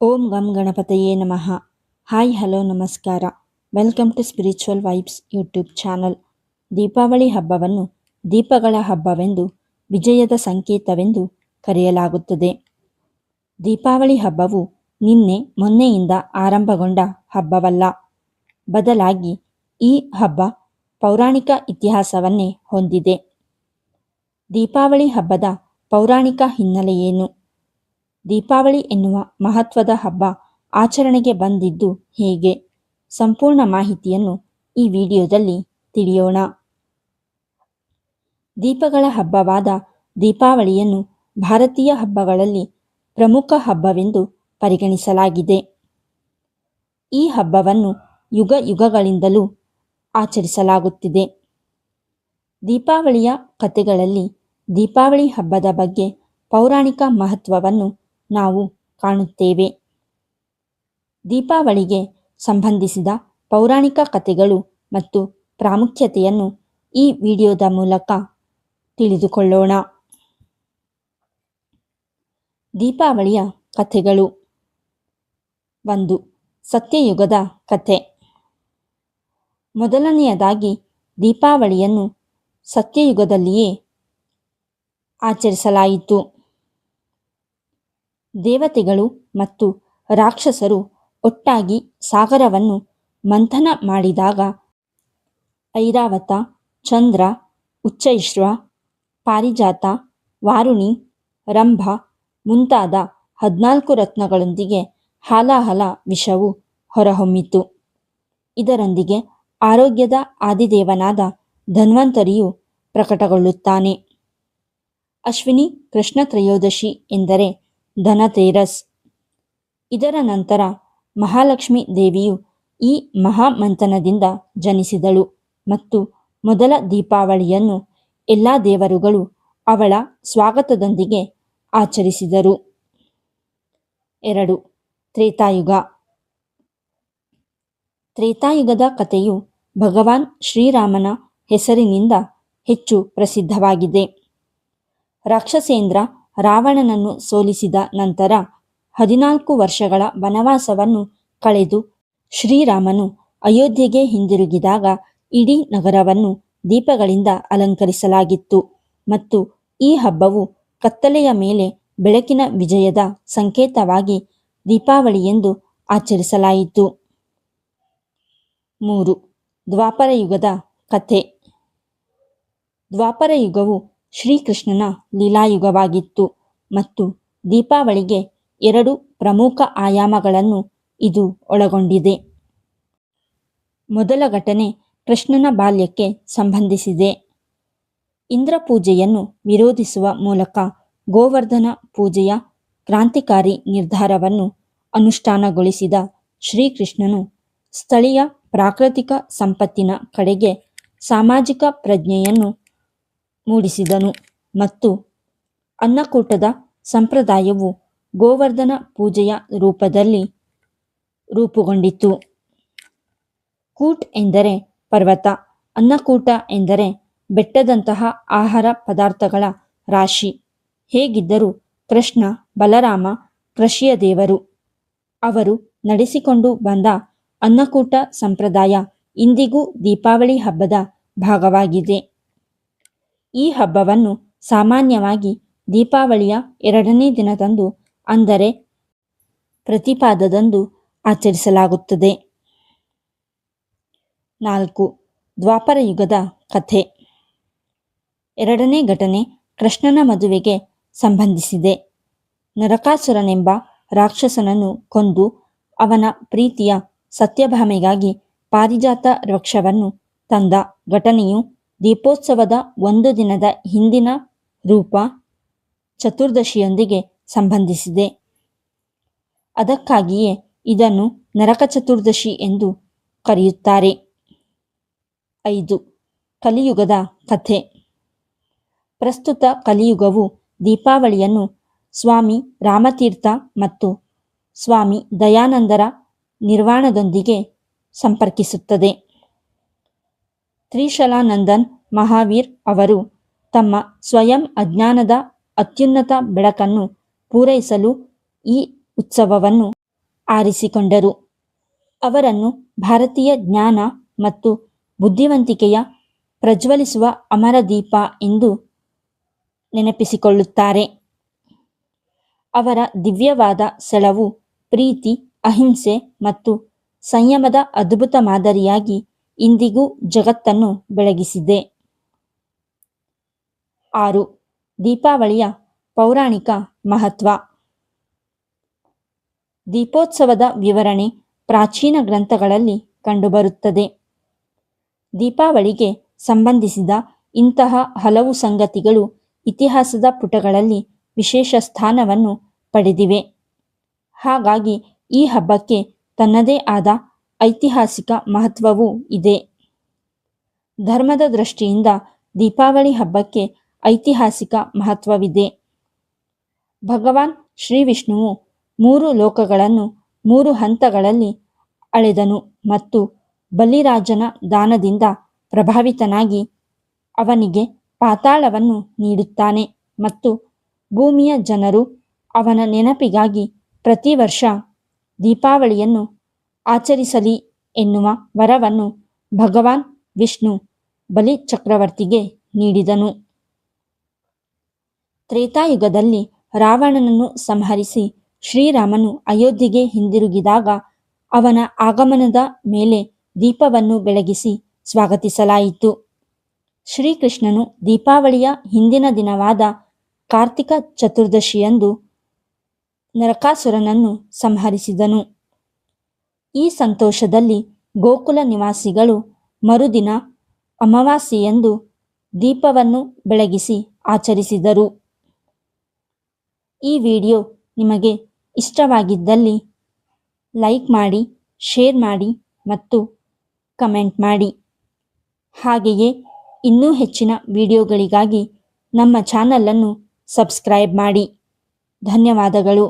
ಓಂ ಗಂ ಗಣಪತಯೇ ನಮಃ. ಹಾಯ್, ಹಲೋ, ನಮಸ್ಕಾರ. Welcome to spiritual vibes YouTube channel. Deepavali ಹಬ್ಬವನ್ನು ದೀಪಗಳ ಹಬ್ಬವೆಂದು, ವಿಜಯದ ಸಂಕೇತವೆಂದು ಕರೆಯಲಾಗುತ್ತದೆ. ದೀಪಾವಳಿ ಹಬ್ಬವು ನಿನ್ನೆ ಮೊನ್ನೆಯಿಂದ ಆರಂಭಗೊಂಡ ಹಬ್ಬವಲ್ಲ. ಬದಲಾಗಿ ಈ ಹಬ್ಬ ಪೌರಾಣಿಕ ಇತಿಹಾಸವನ್ನೇ ಹೊಂದಿದೆ. ದೀಪಾವಳಿ ಹಬ್ಬದ ಪೌರಾಣಿಕ ಹಿನ್ನೆಲೆಯೇನು ದೀಪಾವಳಿ ಎನ್ನುವ ಮಹತ್ವದ ಹಬ್ಬ ಆಚರಣೆಗೆ ಬಂದಿದ್ದು ಹೇಗೆ? ಸಂಪೂರ್ಣ ಮಾಹಿತಿಯನ್ನು ಈ ವಿಡಿಯೋದಲ್ಲಿ ತಿಳಿಯೋಣ. ದೀಪಗಳ ಹಬ್ಬವಾದ ದೀಪಾವಳಿಯನ್ನು ಭಾರತೀಯ ಹಬ್ಬಗಳಲ್ಲಿ ಪ್ರಮುಖ ಹಬ್ಬವೆಂದು ಪರಿಗಣಿಸಲಾಗಿದೆ. ಈ ಹಬ್ಬವನ್ನು ಯುಗ ಯುಗಗಳಿಂದಲೂ ಆಚರಿಸಲಾಗುತ್ತಿದೆ. ದೀಪಾವಳಿಯ ಕಥೆಗಳಲ್ಲಿ ದೀಪಾವಳಿ ಹಬ್ಬದ ಬಗ್ಗೆ ಪೌರಾಣಿಕ ಮಹತ್ವವನ್ನು ನಾವು ಕಾಣುತ್ತೇವೆ. ದೀಪಾವಳಿಗೆ ಸಂಬಂಧಿಸಿದ ಪೌರಾಣಿಕ ಕಥೆಗಳು ಮತ್ತು ಪ್ರಾಮುಖ್ಯತೆಯನ್ನು ಈ ವಿಡಿಯೋದ ಮೂಲಕ ತಿಳಿದುಕೊಳ್ಳೋಣ. ದೀಪಾವಳಿಯ ಕಥೆಗಳು. ಒಂದು, ಸತ್ಯಯುಗದ ಕಥೆ. ಮೊದಲನೆಯದಾಗಿ ದೀಪಾವಳಿಯನ್ನು ಸತ್ಯಯುಗದಲ್ಲಿಯೇ ಆಚರಿಸಲಾಯಿತು. ದೇವತೆಗಳು ಮತ್ತು ರಾಕ್ಷಸರು ಒಟ್ಟಾಗಿ ಸಾಗರವನ್ನು ಮಂಥನ ಮಾಡಿದಾಗ ಐರಾವತ, ಚಂದ್ರ, ಉಚ್ಚೈಶ್ವ, ಪಾರಿಜಾತ, ವಾರುಣಿ, ರಂಭ ಮುಂತಾದ ಹದಿನಾಲ್ಕು ರತ್ನಗಳೊಂದಿಗೆ ಹಾಲಾಹಲ ವಿಷವು ಹೊರಹೊಮ್ಮಿತು. ಇದರೊಂದಿಗೆ ಆರೋಗ್ಯದ ಆದಿದೇವನಾದ ಧನ್ವಂತರಿಯು ಪ್ರಕಟಗೊಳ್ಳುತ್ತಾನೆ. ಅಶ್ವಿನಿ ಕೃಷ್ಣ ತ್ರಯೋದಶಿ ಎಂದರೆ ಧನತೇರಸ್ ಇದರ ನಂತರ ಮಹಾಲಕ್ಷ್ಮಿ ದೇವಿಯು ಈ ಮಹಾಮಂಥನದಿಂದ ಜನಿಸಿದಳು ಮತ್ತು ಮೊದಲ ದೀಪಾವಳಿಯನ್ನು ಎಲ್ಲ ದೇವರುಗಳು ಅವಳ ಸ್ವಾಗತದೊಂದಿಗೆ ಆಚರಿಸಿದರು. ಎರಡು, ತ್ರೇತಾಯುಗ. ತ್ರೇತಾಯುಗದ ಕಥೆಯು ಭಗವಾನ್ ಶ್ರೀರಾಮನ ಹೆಸರಿನಿಂದ ಹೆಚ್ಚು ಪ್ರಸಿದ್ಧವಾಗಿದೆ. ರಾಕ್ಷಸೇಂದ್ರ ರಾವಣನನ್ನು ಸೋಲಿಸಿದ ನಂತರ ಹದಿನಾಲ್ಕು ವರ್ಷಗಳ ವನವಾಸವನ್ನು ಕಳೆದು ಶ್ರೀರಾಮನು ಅಯೋಧ್ಯೆಗೆ ಹಿಂದಿರುಗಿದಾಗ ಇಡೀ ನಗರವನ್ನು ದೀಪಗಳಿಂದ ಅಲಂಕರಿಸಲಾಗಿತ್ತು ಮತ್ತು ಈ ಹಬ್ಬವು ಕತ್ತಲೆಯ ಮೇಲೆ ಬೆಳಕಿನ ವಿಜಯದ ಸಂಕೇತವಾಗಿ ದೀಪಾವಳಿ ಎಂದು ಆಚರಿಸಲಾಯಿತು. ಮೂರು, ದ್ವಾಪರ ಯುಗದ ಕಥೆ. ದ್ವಾಪರ ಯುಗವು ಶ್ರೀಕೃಷ್ಣನ ಲೀಲಾಯುಗವಾಗಿತ್ತು ಮತ್ತು ದೀಪಾವಳಿಗೆ ಎರಡು ಪ್ರಮುಖ ಆಯಾಮಗಳನ್ನು ಇದು ಒಳಗೊಂಡಿದೆ. ಮೊದಲ ಘಟನೆ ಕೃಷ್ಣನ ಬಾಲ್ಯಕ್ಕೆ ಸಂಬಂಧಿಸಿದೆ. ಇಂದ್ರ ಪೂಜೆಯನ್ನು ವಿರೋಧಿಸುವ ಮೂಲಕ ಗೋವರ್ಧನ ಪೂಜೆಯ ಕ್ರಾಂತಿಕಾರಿ ನಿರ್ಧಾರವನ್ನು ಅನುಷ್ಠಾನಗೊಳಿಸಿದ ಶ್ರೀಕೃಷ್ಣನು ಸ್ಥಳೀಯ ಪ್ರಾಕೃತಿಕ ಸಂಪತ್ತಿನ ಕಡೆಗೆ ಸಾಮಾಜಿಕ ಪ್ರಜ್ಞೆಯನ್ನು ಮೂಡಿಸಿದನು. ಮತ್ತು ಅನ್ನಕೂಟದ ಸಂಪ್ರದಾಯವು ಗೋವರ್ಧನ ಪೂಜೆಯ ರೂಪದಲ್ಲಿ ರೂಪುಗೊಂಡಿತು. ಕೂಟ್ ಎಂದರೆ ಪರ್ವತ, ಅನ್ನಕೂಟ ಎಂದರೆ ಬೆಟ್ಟದಂತಹ ಆಹಾರ ಪದಾರ್ಥಗಳ ರಾಶಿ. ಹೇಗಿದ್ದರೂ ಕೃಷ್ಣ, ಬಲರಾಮ, ಕೃಷಿಯ ದೇವರು, ಅವರು ನಡೆಸಿಕೊಂಡು ಬಂದ ಅನ್ನಕೂಟ ಸಂಪ್ರದಾಯ ಇಂದಿಗೂ ದೀಪಾವಳಿ ಹಬ್ಬದ ಭಾಗವಾಗಿದೆ. ಈ ಹಬ್ಬವನ್ನು ಸಾಮಾನ್ಯವಾಗಿ ದೀಪಾವಳಿಯ ಎರಡನೇ ದಿನದಂದು ಅಂದರೆ ಪ್ರತಿಪಾದದಂದು ಆಚರಿಸಲಾಗುತ್ತದೆ. ನಾಲ್ಕು, ದ್ವಾಪರ ಯುಗದ ಕಥೆ. ಎರಡನೇ ಘಟನೆ ಕೃಷ್ಣನ ಮದುವೆಗೆ ಸಂಬಂಧಿಸಿದೆ. ನರಕಾಸುರನೆಂಬ ರಾಕ್ಷಸನನ್ನು ಕೊಂದು ಅವನ ಪ್ರೀತಿಯ ಸತ್ಯಭಾಮೆಗಾಗಿ ಪಾರಿಜಾತ ವೃಕ್ಷವನ್ನು ತಂದ ಘಟನೆಯು ದೀಪೋತ್ಸವದ ಒಂದು ದಿನದ ಹಿಂದಿನ ರೂಪ ಚತುರ್ದಶಿಯೊಂದಿಗೆ ಸಂಬಂಧಿಸಿದೆ. ಅದಕ್ಕಾಗಿಯೇ ಇದನ್ನು ನರಕ ಚತುರ್ದಶಿ ಎಂದು ಕರೆಯುತ್ತಾರೆ. ಐದು. ಕಲಿಯುಗದ ಕಥೆ. ಪ್ರಸ್ತುತ ಕಲಿಯುಗವು ದೀಪಾವಳಿಯನ್ನು ಸ್ವಾಮಿ ರಾಮತೀರ್ಥ ಮತ್ತು ಸ್ವಾಮಿ ದಯಾನಂದರ ನಿರ್ವಾಣದೊಂದಿಗೆ ಸಂಪರ್ಕಿಸುತ್ತದೆ. ತ್ರಿಶಲಾನಂದನ್ ಮಹಾವೀರ್ ಅವರು ತಮ್ಮ ಸ್ವಯಂ ಅಜ್ಞಾನದ ಅತ್ಯುನ್ನತ ಬೆಳಕನ್ನು ಪೂರೈಸಲು ಈ ಉತ್ಸವವನ್ನು ಆರಿಸಿಕೊಂಡರು. ಅವರನ್ನು ಭಾರತೀಯ ಜ್ಞಾನ ಮತ್ತು ಬುದ್ಧಿವಂತಿಕೆಯ ಪ್ರಜ್ವಲಿಸುವ ಅಮರ ದೀಪ ಎಂದು ನೆನಪಿಸಿಕೊಳ್ಳುತ್ತಾರೆ. ಅವರ ದಿವ್ಯವಾದ ಸೆಳವು ಪ್ರೀತಿ, ಅಹಿಂಸೆ ಮತ್ತು ಸಂಯಮದ ಅದ್ಭುತ ಮಾದರಿಯಾಗಿ ಇಂದಿಗೂ ಜಗತ್ತನ್ನು ಬೆಳಗಿಸಿದೆ. ಆರು. ದೀಪಾವಳಿಯ ಪೌರಾಣಿಕ ಮಹತ್ವ. ದೀಪೋತ್ಸವದ ವಿವರಣೆ ಪ್ರಾಚೀನ ಗ್ರಂಥಗಳಲ್ಲಿ ಕಂಡುಬರುತ್ತದೆ. ದೀಪಾವಳಿಗೆ ಸಂಬಂಧಿಸಿದ ಇಂತಹ ಹಲವು ಸಂಗತಿಗಳು ಇತಿಹಾಸದ ಪುಟಗಳಲ್ಲಿ ವಿಶೇಷ ಸ್ಥಾನವನ್ನು ಪಡೆದಿವೆ. ಹಾಗಾಗಿ ಈ ಹಬ್ಬಕ್ಕೆ ತನ್ನದೇ ಆದ ಐತಿಹಾಸಿಕ ಮಹತ್ವವೂ ಇದೆ. ಧರ್ಮದ ದೃಷ್ಟಿಯಿಂದ ದೀಪಾವಳಿ ಹಬ್ಬಕ್ಕೆ ಐತಿಹಾಸಿಕ ಮಹತ್ವವಿದೆ. ಭಗವಾನ್ ಶ್ರೀ ವಿಷ್ಣುವು ಮೂರು ಲೋಕಗಳನ್ನು ಮೂರು ಹಂತಗಳಲ್ಲಿ ಅಳೆದನು ಮತ್ತು ಬಲಿರಾಜನ ದಾನದಿಂದ ಪ್ರಭಾವಿತನಾಗಿ ಅವನಿಗೆ ಪಾತಾಳವನ್ನು ನೀಡುತ್ತಾನೆ ಮತ್ತು ಭೂಮಿಯ ಜನರು ಅವನ ನೆನಪಿಗಾಗಿ ಪ್ರತಿ ವರ್ಷ ದೀಪಾವಳಿಯನ್ನು ಆಚರಿಸಲಿ ಎನ್ನುವ ವರವನ್ನು ಭಗವಾನ್ ವಿಷ್ಣು ಬಲಿ ಚಕ್ರವರ್ತಿಗೆ ನೀಡಿದನು. ತ್ರೇತಾಯುಗದಲ್ಲಿ ರಾವಣನನ್ನು ಸಂಹರಿಸಿ ಶ್ರೀರಾಮನು ಅಯೋಧ್ಯೆಗೆ ಹಿಂದಿರುಗಿದಾಗ ಅವನ ಆಗಮನದ ಮೇಲೆ ದೀಪವನ್ನು ಬೆಳಗಿಸಿ ಸ್ವಾಗತಿಸಲಾಯಿತು. ಶ್ರೀಕೃಷ್ಣನು ದೀಪಾವಳಿಯ ಹಿಂದಿನ ದಿನವಾದ ಕಾರ್ತಿಕ ಚತುರ್ದಶಿಯಂದು ನರಕಾಸುರನನ್ನು ಸಂಹರಿಸಿದನು. ಈ ಸಂತೋಷದಲ್ಲಿ ಗೋಕುಲ ನಿವಾಸಿಗಳು ಮರುದಿನ ಅಮಾವಾಸ್ಯೆಯಂದು ದೀಪವನ್ನು ಬೆಳಗಿಸಿ ಆಚರಿಸಿದರು. ಈ ವಿಡಿಯೋ ನಿಮಗೆ ಇಷ್ಟವಾಗಿದ್ದಲ್ಲಿ ಲೈಕ್ ಮಾಡಿ, ಶೇರ್ ಮಾಡಿ ಮತ್ತು ಕಮೆಂಟ್ ಮಾಡಿ. ಹಾಗೆಯೇ ಇನ್ನೂ ಹೆಚ್ಚಿನ ವಿಡಿಯೋಗಳಿಗಾಗಿ ನಮ್ಮ ಚಾನಲನ್ನು ಸಬ್ಸ್ಕ್ರೈಬ್ ಮಾಡಿ. ಧನ್ಯವಾದಗಳು.